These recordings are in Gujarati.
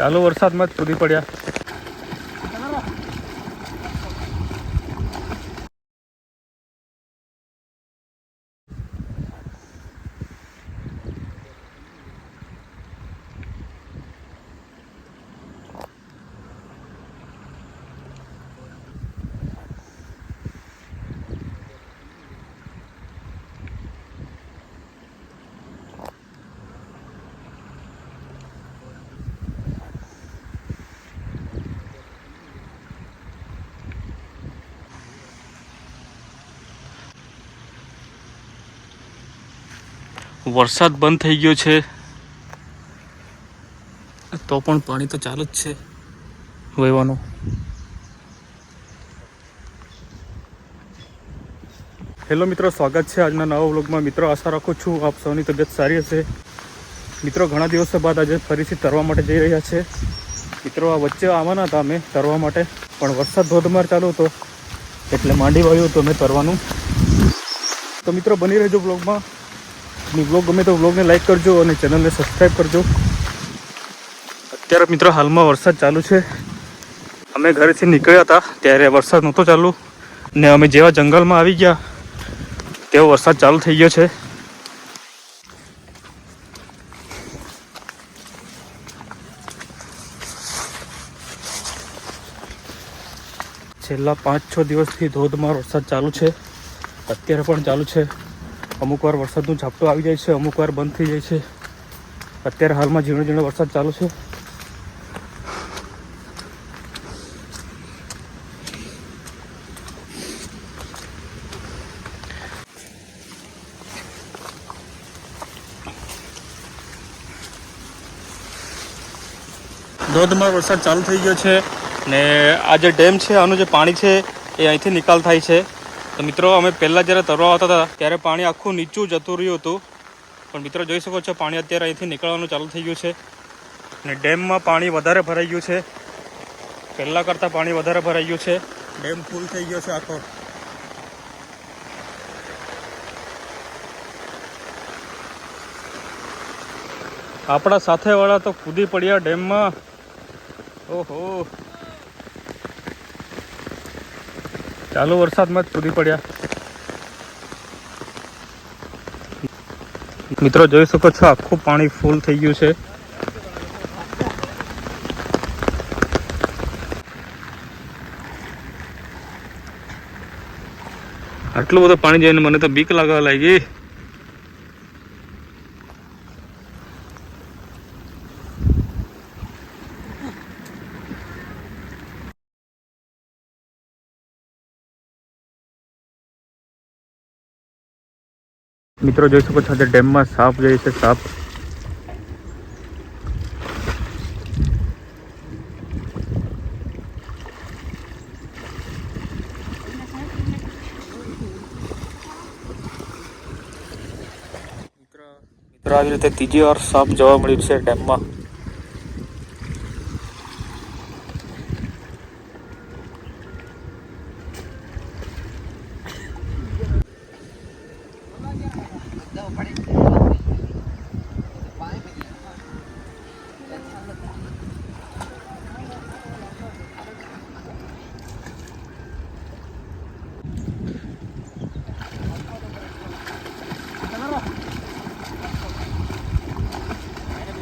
ચાલુ વરસાદમાં જ કૂદી પડ્યા. વરસાદ બંધ થઈ ગયો છે. તો પણ પાણી તો ચાલુ જ છે વહેવાનું. હેલો મિત્રો સ્વાગત છે આજના નવા વ્લોગમાં. મિત્રો આશા રાખું છું આપ સૌની તબિયત સારી હશે. મિત્રો ઘણા દિવસો બાદ આજે ફરીથી તરવા માટે જઈ રહ્યા છે. મિત્રો આ વચ્ચે આવવાના હતા અમે તરવા માટે પણ વરસાદ ધોધમાર ચાલુ હતો એટલે માંડી વાળ્યું હતું અમે તરવાનું. તો મિત્રો બની રહેજો બ્લોગમાં અને બ્લોગ ગમે તો બ્લોગને લાઈક કરજો અને ચેનલને સબસ્ક્રાઈબ કરજો. અત્યારે મિત્રો હાલમાં વરસાદ ચાલુ છે. અમે ઘરેથી નીકળ્યા હતા, ત્યારે વરસાદ નહોતો ચાલુ. ને અમે જેવા જંગલમાં આવી ગયા, તેવો વરસાદ ચાલુ થઈ ગયો છે. છેલ્લા પાંચ છ દિવસથી ધોધમાર વરસાદ ચાલુ છે. અત્યારે પણ ચાલુ છે. અમુક વાર વરસાદનું ઝાપટું આવી જાય છે, અમુક વાર બંધ થઈ જાય છે. અત્યારે હાલમાં ઝીણો ઝીણો વરસાદ ચાલુ છે. ધોધમાર વરસાદ ચાલુ થઈ ગયો છે ને આ જે ડેમ છે, આનું જે પાણી છે, એ અહીંથી નિકાલ થાય છે. તો મિત્રો અમે પહેલાં જ્યારે તરવા આવતા હતા ત્યારે પાણી આખું નીચું જતું રહ્યું હતું. પણ મિત્રો જોઈ શકો છો પાણી અત્યારે અહીંથી નીકળવાનું ચાલુ થઈ ગયું છે. અને ડેમમાં પાણી વધારે ભરાઈ ગયું છે. પહેલાં કરતાં પાણી વધારે ભરાઈ ગયું છે. ડેમ ફૂલ થઈ ગયો છે આખો. આપણા સાથેવાળા તો કૂદી પડ્યા ડેમમાં. ઓહો. ચાલુ વરસાદમાં જ કૂદી પડ્યા. મિત્રો, જોઈ શકો છો, આખું પાણી ફૂલ થઈ ગયું છે. આટલું બધું પાણી જોઈને મને તો બીક લાગવા લાગી. મિત્રો જોઈ શકો છો આજે ડેમમાં સાપ જોઈએ છે, સાપ. મિત્રો, આવી રીતે ત્રીજી વાર સાપ જોવા મળ્યું છે ડેમમાં.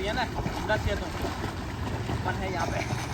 है ना पूरा खेत होता है यहाँ पे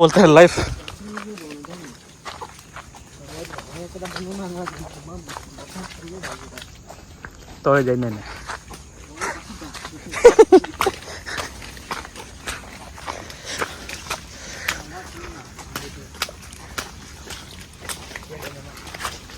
बोलते हैं लाइफ तो जाइए नहीं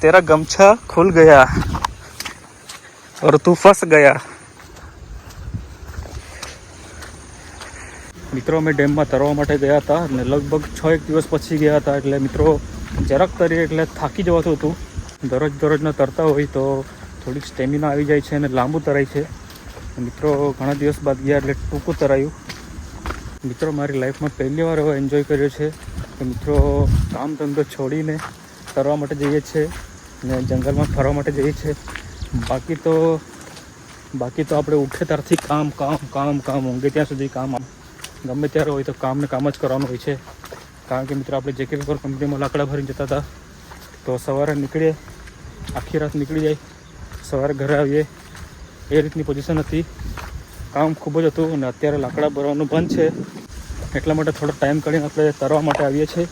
तेरा गमछा खुल गया और तू फंस गया મિત્રો અમે ડેમમાં તરવા માટે ગયા હતા અને લગભગ છ એક દિવસ પછી ગયા હતા એટલે મિત્રો જરાક તરીએ એટલે થાકી જવાતું હતું દરરોજ દરરોજના તરતા હોય તો થોડીક સ્ટેમિના આવી જાય છે અને લાંબુ તરાય છે મિત્રો ઘણા દિવસ બાદ ગયા એટલે ટૂંકું તરાયું મિત્રો મારી લાઈફમાં પહેલી વાર એવો એન્જોય કર્યો છે કે મિત્રો કામ ધંધો છોડીને તરવા માટે જઈએ છીએ ને જંગલમાં ફરવા માટે જઈએ છીએ. બાકી તો બાકી તો આપણે ઉઠે ત્યારથી કામ કામ કામ કામ, ઊંઘે ત્યાં સુધી કામ. ગમે ત્યારે હોય તો કામને કામ જ કરવાનું હોય છે. કારણ કે મિત્રો, આપણે જેકે પેપર કંપનીમાં લાકડા ભરીને જતા હતા, તો સવારે નીકળીએ, આખી રાત નીકળી જાય, સવારે ઘરે આવીએ. એ રીતની પોઝિશન હતી. કામ ખૂબ જ હતું અને અત્યારે લાકડા ભરવાનું બંધ છે. એટલા માટે થોડો ટાઈમ કાઢીને આપણે તરવા માટે આવીએ છીએ.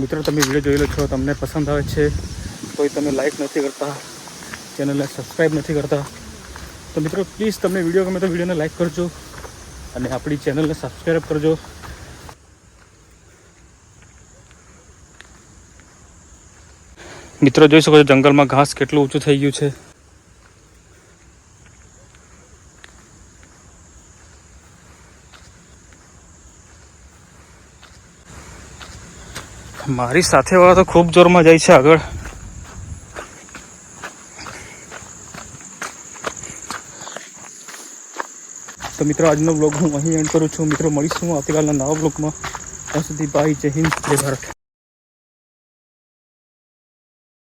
મિત્રો, તમે વીડિયો જોઈ લો છો, તમને પસંદ આવે છે, કોઈ તમે લાઈક નથી કરતા ચેનલને સબસ્ક્રાઈબ નથી કરતા, તો મિત્રો પ્લીઝ તમને વીડિયો ગમે તો વિડીયોને લાઈક કરજો અને આપણી ચેનલને સબસ્ક્રાઈબ કરજો. મિત્રો, જોઈ શકો છો, જંગલમાં ઘાસ કેટલું ઊંચું થઈ ગયું છે. મારી સાથે વાળા તો ખૂબ જોરમાં જાય છે આગળ. તો મિત્રો, આજનો બ્લોગ હું અહીં એન્ડ કરું છું. મિત્રો, મળીશું આવતીકાલના નવા બ્લોગમાં ત્યાં સુધી બાય જય હિન્દ. જય ભારત.